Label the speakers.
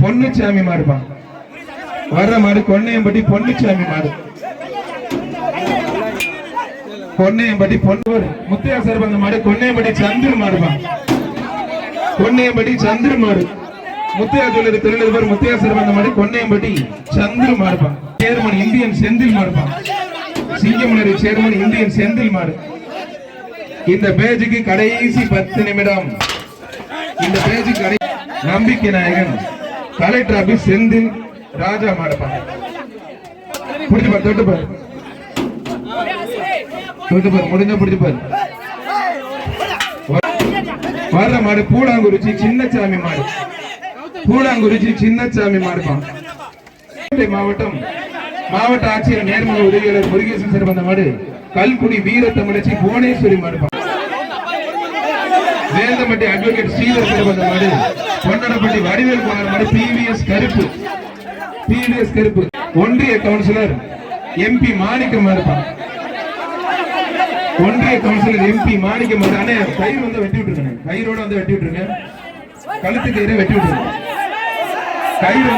Speaker 1: பொன்னுச்சாமி மாடுப்பா வர்ற மாடு கொன்னையம்பட்டி பொன்னுச்சாமி மாடு கொன்னையம்பட்டி பொன்னூர் முத்தையா சர்பந்த மாடு கொன்னையம்பட்டி சந்திர மாடுப்பா கொன்னையம்பட்டி சந்திர மாடு முத்தையா ஜுவல்லரி தொழிலதிபர் முத்தையா சர்பந்த மாடு கொன்னையம்பட்டி சந்திர மாடுப்பா சேர்மன் இந்தியன் செந்தில் மாடுப்பா சிங்கமுனரி சேர்மன் இந்தியன் செந்தில் மாடு இந்த பேஜுக்கு கடைசி பத்து நிமிடம். இந்த பேஜுக்கு கடை நம்பிக்கை நாயகன். கலெக்டர் ஆபீஸ் செந்தில் ராஜா மாடப்பா புடிச்சு பாரு தொட்டு பாரு. தொட்டு பாரு முடிஞ்சா புடிச்சு பாரு. வர்ற மாடு பூடாங்குறிச்சி சின்னசாமி மாடு. பூடாங்குறிச்சி சின்னசாமி மாடுப்பான் மாவட்டம் மாவட்ட ஆட்சியர் நேர்முக உதவியாளர் முருகேசன் சார் வந்த மாடு. கல்குடி வீர தமிழச்சி புவனேஸ்வரி மாடுப்பான் வேந்தமட்டி அட்வொகேட் ஸ்ரீதர் சார் வந்த மாடு. பொன்னடப்பட்டி வடிவேல் குமார் மாதிரி பிவிஎஸ் கருப்பு. பிவிஎஸ் கருப்பு. ஒன்றிய கவுன்சிலர் எம்பி மாணிக்கம் இருப்பா ஒன்றிய கவுன்சிலர் எம்பி மாணிக்கம் அண்ணே கயிறு வந்து வெட்டி விட்டுருங்க. கயிறோட வந்து வெட்டி விட்டுருங்க. கழுத்து கயிறு வெட்டி விட்டுருங்க. கயிறு